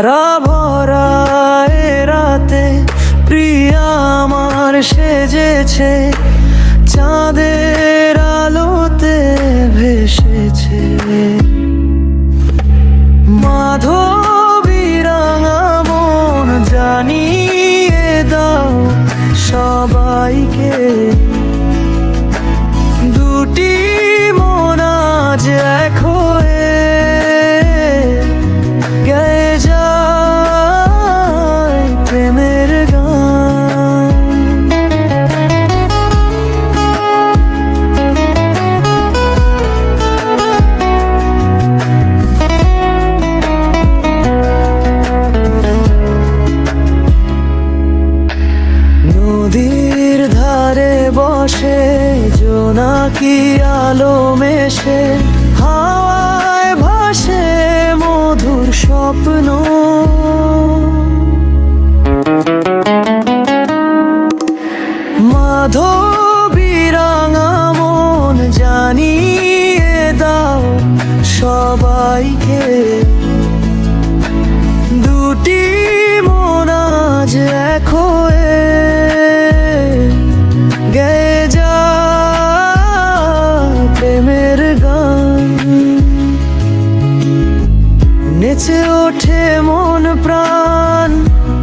তারা ভরা এ রাতে প্রিয়া আমার সেজেছে, চাঁদের আলোতে ভেসেছে। মাধবী রাঙা মন জানিয়ে দাও সবাইকে। বসে জোনাকি আলো মেশে হাওয়ায় ভাসে মধুর স্বপ্ন। মাধবী রাঙা মন জানিয়ে দাও সবাইকে। নেচে ওঠে মন প্রাণ,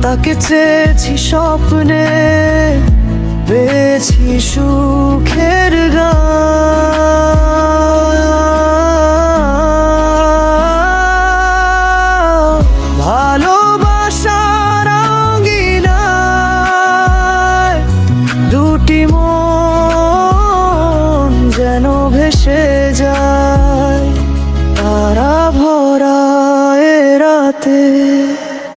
তাকে চেয়েছি স্বপ্নে, পেয়েছি সুখের গান। ভালোবাসার দুটি মন যেন ভেসে